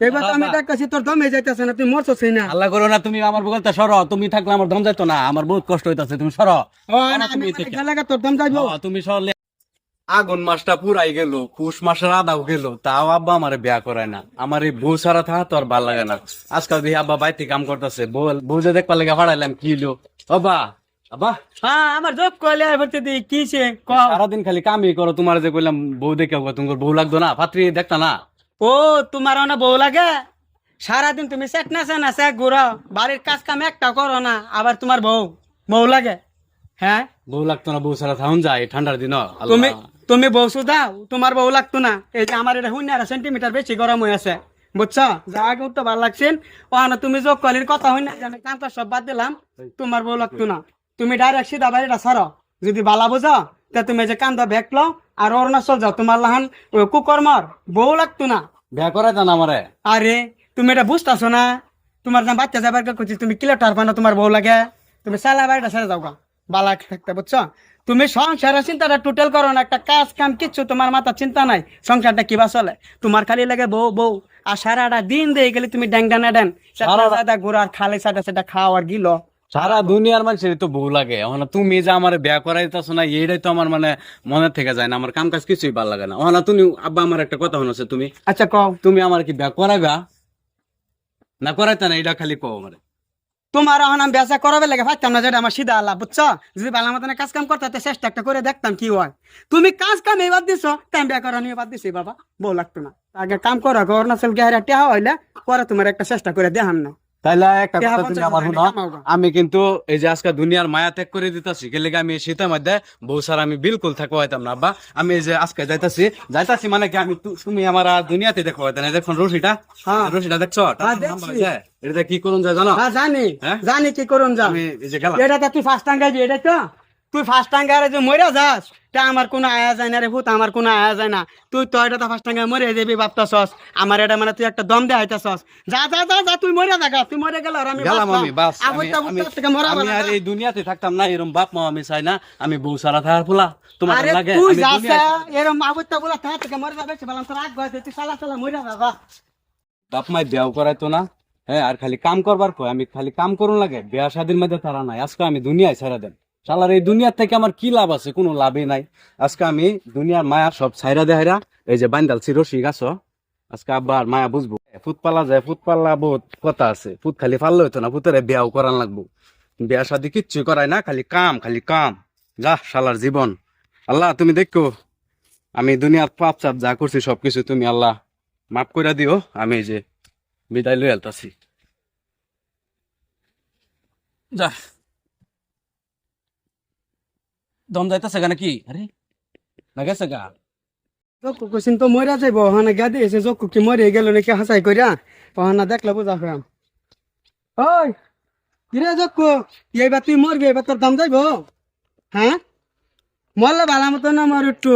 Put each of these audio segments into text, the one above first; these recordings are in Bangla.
এবার আমি ডাকতেছি তোর দমে যাইতেছে না তুই মরছস না। আল্লাহ করো না তুমি আমার সরো তুমি থাকলে আমার দম যাইতো না আমার বহুত কষ্ট হইতাছে তুমি সরো। তোর দম যাইবো। তুমি সরলে। আগুন মাসটা পুরাই গেল পুষ মাসের আদাও গেল তাও আব্বা আমারে বিয়া করায় না। আমার এই বউ সারা থাকা তোর ভালো লাগে না। আজকাল দেখি আব্বা বাইতে কাম করতেছে বউ বউ যে দেখবার লেগে ফাড়াইলাম কি লো আব্বা হ্যাঁ আমার ভর্তি দি কিছে ক সারাদিন খালি কামই করো তোমার যে কইলাম বউ দেখে তোমার বউ লাগতো না পাত্রী দেখতা না। ও তোমার না বউ লাগে? সারাদিন তুমি সেট না সে না সে ঘুরো। বাড়ির কাজ কাম একটা করো না আবার তোমার বউ। বউ লাগে? হ্যাঁ? বউ লাগতো না বউ সারা থাউন যায় ঠান্ডার দিন তুমি তুমি বউ সুদাও তোমার বউ লাগতো না। এই যে আমার এটা শূন্য সেন্টিমিটার বেশি গরম হয়ে আছে বুঝছ? যা আগে উঠতে ভালো লাগছেন ও না তুমি যোগ কলির কথা হই না জানে কামটা সব বাদ দিলাম তোমার বউ লাগতো না। তুমি ডাইরেক্ট সিধা বাড়িটা সরো যদি বালা বুঝো তা তুমি যে কান্দা ভেকলো আর অরুণাচল যাও। তোমার লাহান কুকর্মর বউ লাগতো না। বিয়া আমারে। আরে তুমি এটা বুঝতেছো না? তোমার নাম বাচ্চা যাবার করছি তুমি কিলো টার তোমার বউ লাগে? তুমি সালা বাড়িটা ছেড়ে যাও গা বালা থাকতে বুঝছ? তুমি সংসারের চিন্তাটা টোটাল করো না একটা কাজ কাম কিচ্ছু তোমার মাথা চিন্তা নাই। সংসারটা কিবা চলে? তোমার খালি লাগে বউ বউ। আর সারাটা দিন দিয়ে গেলে তুমি ড্যাং ডানা ড্যান সাদা ঘোরার খালে সাদা সেটা খাও আর গিলো। সারা দুনিয়ার মানুষের তো বউ লাগে। এখন তুমি যে আমার বিয়া করাইতেছো না এইটাই তো আমার মানে মনে থেকে যায় না আমার কাম কাজ কিছুই ভালো লাগে না। ওখানে তুমি আব্বা আমার একটা কথা শুনেছে তুমি। আচ্ছা কও। তুমি আমার কি বিয়া করাইবা? না করাইতা না এটা খালি কও আমার। তোমার এখন আমি বেচা করাবে লাগে পারতাম না যেটা আমার সিধা আল্লাহ বুঝছ? যদি ভালো মতন কাজ কাম করতে চেষ্টা একটা করে দেখতাম কি হয়। তুমি কাজ কাম এবার দিছো টাইম বেয়া করা নিয়ে বাদ দিছি বাবা। বউ লাগতো না। আগে কাম করো অরুণাচল গেহারা টেহা হইলে পরে তোমার একটা চেষ্টা করে দেখাম না। তাইলে একটা কথা তুমি আমার শুনো আমি কিন্তু এই যে আজকে দুনিয়ার মায়া ত্যাগ করে দিতেছি গেলে আমি এই শীতের মধ্যে বউ সার আমি বিলকুল থাকব হইতাম না আব্বা। আমি এই যে আজকে যাইতাছি যাইতাছি মানে কি আমি তুমি আমার দুনিয়াতে দেখো হইতাম না দেখুন রশিটা হ্যাঁ। রশিটা দেখছ হ্যাঁ, এটা কি করুন যায় জানো? হ্যাঁ জানি? জানি কি করুন যা আমি এই যে গেলাম। এটা তুই ফার্স্ট টাঙ্গাইবি এটা তো তুই ফার্স্ট টাঙ্গারে যে মরে যাস। তা আমার কোনো আয়া যায় না রে ভূত আমার কোনো আয়া যায় না। তুই তো এটা তো ফার্স্ট টাঙ্গায় মরে যাবি ভাবতাছস। আমার এটা মানে তুই একটা দম দে হাইতাছস যা যা যা যা তুই মরে থাকা তুই মরে গেল আর আমি গেলাম আমি বাস আমি থেকে আর এই দুনিয়াতে থাকতাম না এরকম বাপ মা আমি চাই না আমি বউ সারা থাকার ফুলা তোমার লাগে তুই দুনিয়ায়- এরম আবুত্তা বলা তা থেকে মরে যাবে সে বললাম তোর আগ গয় তুই সালা সালা মরে যাবা বাপ মাই বিয়াও করাইতো না হ্যাঁ আর খালি কাম করবার কয় আমি খালি কাম করুন লাগে বিয়া শাদির মধ্যে তারা নাই আজকে আমি দুনিয়ায় ছেড়ে দেন। শালার, এই দুনিয়ার থেকে আমার কি লাভ আছে? কোনো লাভই নাই। আজকে আমি দুনিয়ার মায়া সব ছাইরা দেহাইরা, এই যে বান্দাল রশি গাছ আজকে আব্বা মায়া বুঝব। ফুট পালা যায়, ফুট পাল্লা বহুত কথা আছে। ফুট খালি পারলে হইতো না, ফুটের বিয়াও করান লাগবো। বিয়া শাদি কিচ্ছু করায় না, খালি কাম খালি কাম। যা, শালার জীবন। আল্লাহ, তুমি দেখো, আমি দুনিয়ার পাপ চাপ যা করছি, সবকিছু তুমি আল্লাহ মাফ করে দিও। আমি যে বিদায় লই আলতাছি। যা। দম যাইতেছে গা নাকি? আরে, লাগাইছে গা। জক্কু কইছেন তো মরে যাইব, হানা গা দিয়েছে জক্কু কি মরে গেল নাকি হাসাই কইরা? হানা দেখলে বুঝা হইম ওই, কিরে জক্কু, এইবার তুই মরবি এবার তোর দাম যাইব? হ্যাঁ? মরলে ভালো মতো না মর একটু।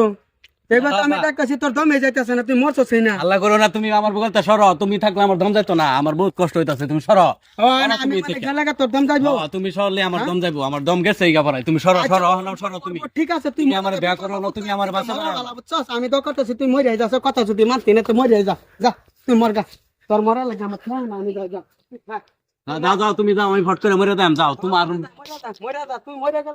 আমি বাবা। ডাকছি তোর দমে যাইতেছে না তুই মরছস না আল্লাহ করো না তুমি আমার বগলতে সরো তুমি থাকলে আমার দম যাইতো না আমার বহুত কষ্ট হইতাছে তুমি সরো। ও না, না তুমি আমি থেকে। তোর দম যাইব? তুমি সরলে আমার দম যাইবো আমার দম গেছে এই গাপারাই তুমি সরো সরো না তুমি। ঠিক আছে তুমি আমার বিয়া করো না তুমি আমার বাসা মরা বুঝছস? আমি তো করতেছি তুই মরে যাস কথা যদি মানতি না তুই মরে যা যা তুই মর গা। তোর মরা লাগে আমার না না আমি যা হ্যাঁ যাও যাও তুমি যাও আমি ফট করে মরে দাম যাও তোমার মরে যা তুই মরে গেল